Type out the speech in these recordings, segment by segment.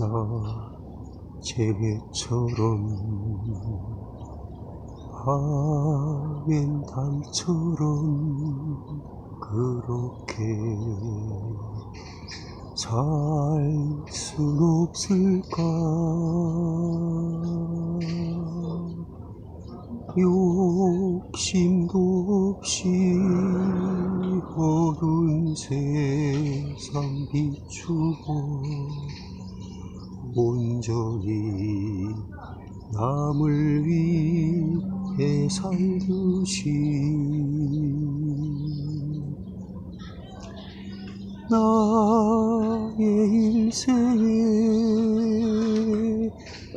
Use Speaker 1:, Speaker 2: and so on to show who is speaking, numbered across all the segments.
Speaker 1: 나 재배처럼 밤엔 달처럼 그렇게 살 순 없을까? 욕심도 없이 어두운 세상 비추고 온전히 남을 위해 살듯이 나의 일생에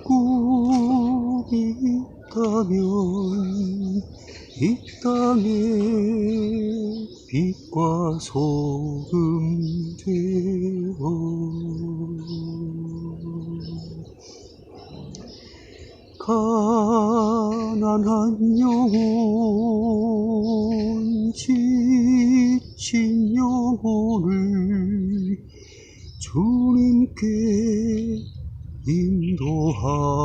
Speaker 1: 꿈이 있다면 이 땅에 빛과 소금 되어 가난한 영혼 지친 영혼을 주님께 인도하고픈데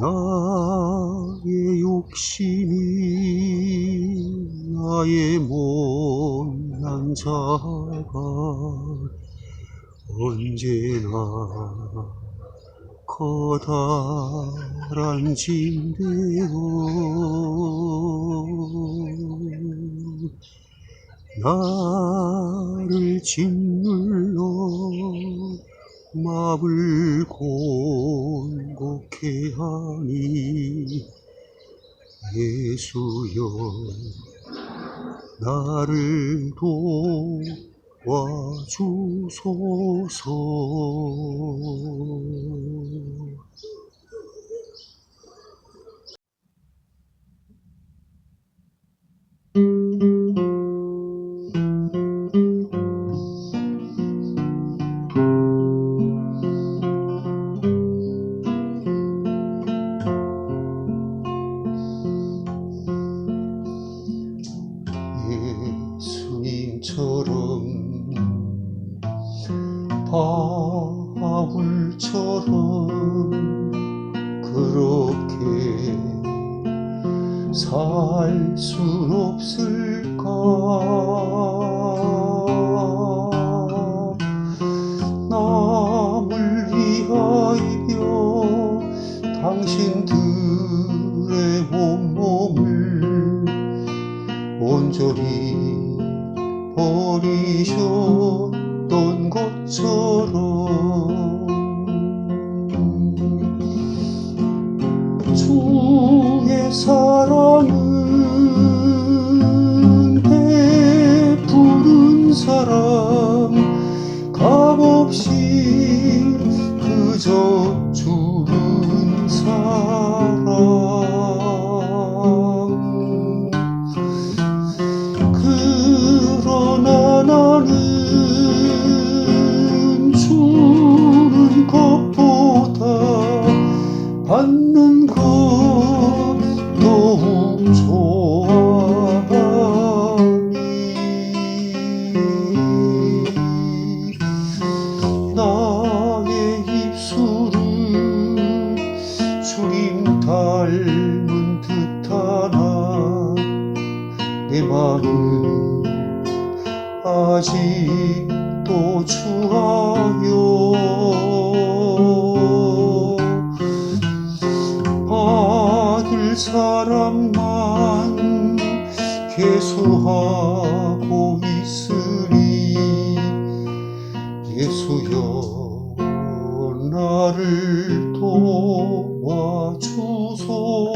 Speaker 1: 나의 욕심이 나의 못 난 자가 언제나 커다란 짐되어 나를 짓눌러 마음을 곤곡해 하니 예수여 나를 도와주소서 예수님처럼 바울처럼 그렇게 살 순 없을까? 남을 위하여 당신 버리셨던 것처럼 주의 사랑은 베푸는 사람 값없이 닮은 듯하나? 내 마음은 아직도 추하여 받을 사람만 개수하고 있으니 예수여 나를 도 我出错。